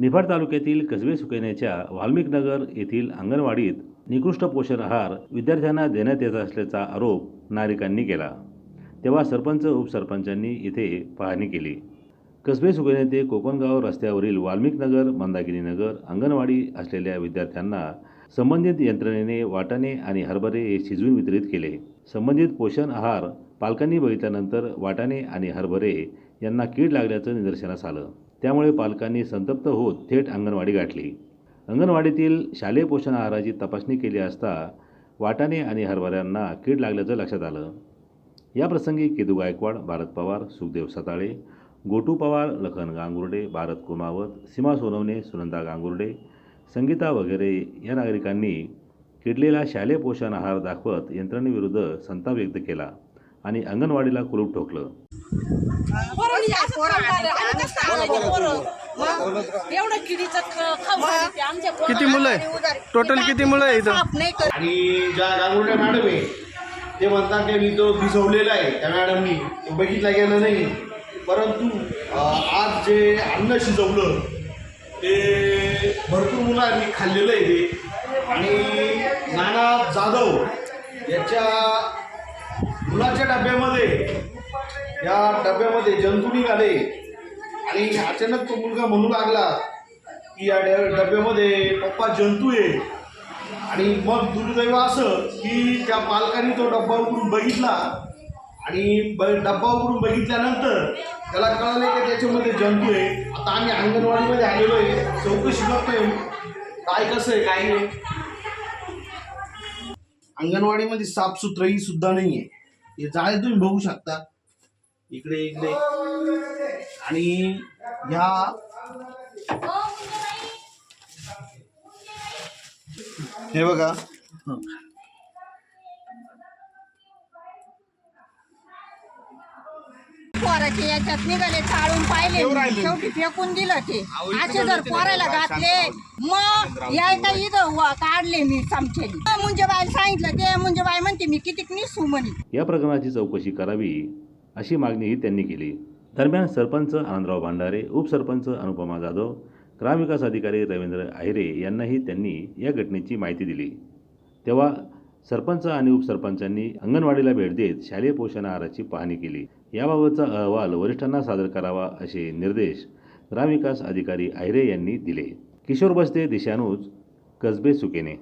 निफाड तालुक्यातील कसबे सुकेण्याच्या वाल्मिकनगर येथील अंगणवाडीत निकृष्ट पोषण आहार विद्यार्थ्यांना देण्यात येत असल्याचा आरोप नागरिकांनी केला. तेव्हा सरपंच उपसरपंचांनी इथे पाहणी केली. कसबे सुकेने ते कोकणगाव रस्त्यावरील वाल्मिकनगर मंदाकिनीनगर अंगणवाडी असलेल्या विद्यार्थ्यांना संबंधित यंत्रणेने वाटाणे आणि हरभरे हे शिजवून वितरित केले. संबंधित पोषण आहार पालकांनी बघितल्यानंतर वाटाणे आणि हरभरे यांना कीड लागल्याचं निदर्शनास आलं. त्यामुळे पालकांनी संतप्त होत थेट अंगणवाडी गाठली. अंगणवाडीतील शालेय पोषण आहाराची तपासणी केली असता वाटाणे आणि हरभऱ्यांना कीड लागल्याचं लक्षात आलं. याप्रसंगी केदू गायकवाड भारत पवार सुखदेव सताळे गोटू पवार लखन गांगुर्डे भारत कुमावत सीमा सोनवणे सुनंदा गांगुर्डे संगीता वगैरे या नागरिकांनी किडलेला शालेय पोषण आहार दाखवत यंत्रणेविरुद्ध संताप व्यक्त केला. आणि अंगणवाडीला कुलूप ठोकलं. किती मुलं आहे? टोटल किती मुलं आहे इथं. आणि ज्या गांगुर्डे मॅडम आहे ते म्हणतात की मी तो भिजवलेला आहे. त्या मॅडमनी तो बघितला गेला नाही. परंतु आज जे अन्न शिजवलं ते भरपूर मुलांनी खाल्लेलं आहे ते. आणि नाना जाधव याच्या डब्यामध्ये. या डब्यामध्ये जंतू निघाले. आणि अचानक तो मुलगा म्हणू लागला की या डब्यामध्ये पप्पा जंतू आहे. आणि मग दुर्दैव असं की त्या पालकांनी तो डब्बा उघडून बघितला. आणि ब डब्बा उघडून बघितल्यानंतर त्याला कळलं की त्याच्यामध्ये जंतू आहे. आता आम्ही अंगणवाडीमध्ये आलेलो आहे. चौकशी करतोय. काय कसं आहे काय नाही. अंगणवाडीमध्ये साफसुथराई सुद्धा नाही आहे हे जाळे तुम्ही बघू शकता. इकडे इकडे. आणि ह्या हे बघा. पोराचे याच्यात निघाले चाळून पाहिले शेवटी फेकून दिलं ते. असे जर पोराला घातले मग यायचा इथं काढले मी चमच्यानी मुंजे बाईला सांगितलं ते मुंजे बाई म्हणते मी किती निसू म्हणे. या प्रकरणाची चौकशी करावी अशी मागणीही त्यांनी केली. दरम्यान सरपंच आनंदराव भांडारे उपसरपंच अनुपमा जाधव ग्रामविकास अधिकारी रवींद्र आहिरे यांनाही त्यांनी या घटनेची माहिती दिली. तेव्हा सरपंच आणि उपसरपंचांनी अंगणवाडीला भेट देत शालेय पोषण आहाराची पाहणी केली. याबाबतचा अहवाल वरिष्ठांना सादर करावा असे निर्देश ग्रामविकास अधिकारी आहिरे यांनी दिले. किशोर बस्ते दिशानूज कसबे सुकेने.